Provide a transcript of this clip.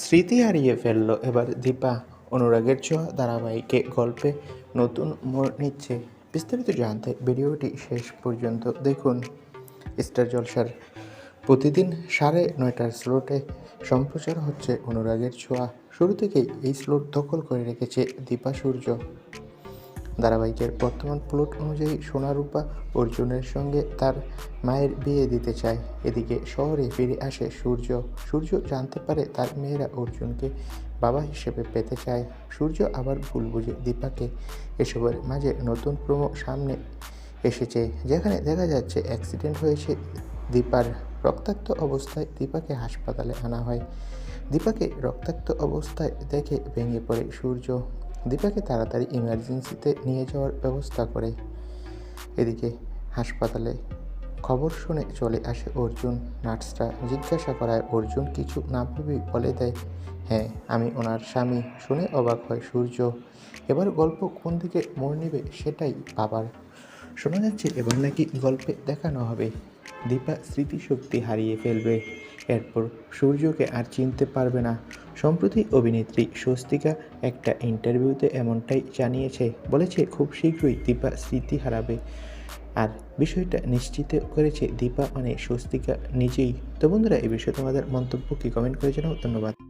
স্মৃতি হারিয়ে ফেলল এবার দীপা। অনুরাগের ছোঁয়া ধারাবাহিকে গল্পে নতুন মোড় নিচ্ছে। বিস্তারিত জানতে ভিডিওটি শেষ পর্যন্ত দেখুন। স্টার জলসার প্রতিদিন সাড়ে নয়টার স্লোটে সম্প্রচার হচ্ছে অনুরাগের ছোঁয়া। শুরু থেকেই এই স্লোট দখল করে রেখেছে দীপা সূর্য। ধারাবাহিকের বর্তমান প্লট অনুযায়ী সোনারূপা অর্জুনের সঙ্গে তার মায়ের বিয়ে দিতে চায়। এদিকে শহরে ফিরে আসে সূর্য। সূর্য জানতে পারে তার মেয়েরা অর্জুনকে বাবা হিসেবে পেতে চায়। সূর্য আবার ভুল বুঝে দীপাকে এসবের মাঝে নতুন প্রমো সামনে এসেছে। যেখানে দেখা যাচ্ছে অ্যাক্সিডেন্ট হয়েছে দীপার রক্তাক্ত অবস্থায় দীপাকে হাসপাতালে আনা হয়। দীপাকে রক্তাক্ত অবস্থায় দেখে ভেঙে পড়ে সূর্য। দীপাকে তাড়াতাড়ি ইমার্জেন্সিতে নিয়ে যাওয়ার ব্যবস্থা করে। এদিকে হাসপাতালে খবর শুনে চলে আসে অর্জুন। নার্সরা জিজ্ঞাসা করায়, অর্জুন কিছু না ভেবেই বলে দেয় হ্যাঁ আমি ওনার স্বামী। শুনে অবাক হয় সূর্য। এবার গল্প কোন দিকে মোড় নেবে সেটাই বাবার শোনা যাচ্ছে এবার নাকি গল্পে দেখানো হবে। দীপা স্মৃতিশক্তি হারিয়ে ফেলবে। এরপর সূর্যকে আর চিনতে পারবে না। সম্প্রতি অভিনেত্রী স্বস্তিকা একটা ইন্টারভিউতে এমনটাই জানিয়েছে, বলেছে খুব শীঘ্রই দীপা স্মৃতি হারাবে। আর বিষয়টা নিশ্চিত করেছে দীপা মানে স্বস্তিকা নিজেই। তো বন্ধুরা এই বিষয়ে তোমাদের মন্তব্য কি? কমেন্ট করে জানাও। ধন্যবাদ।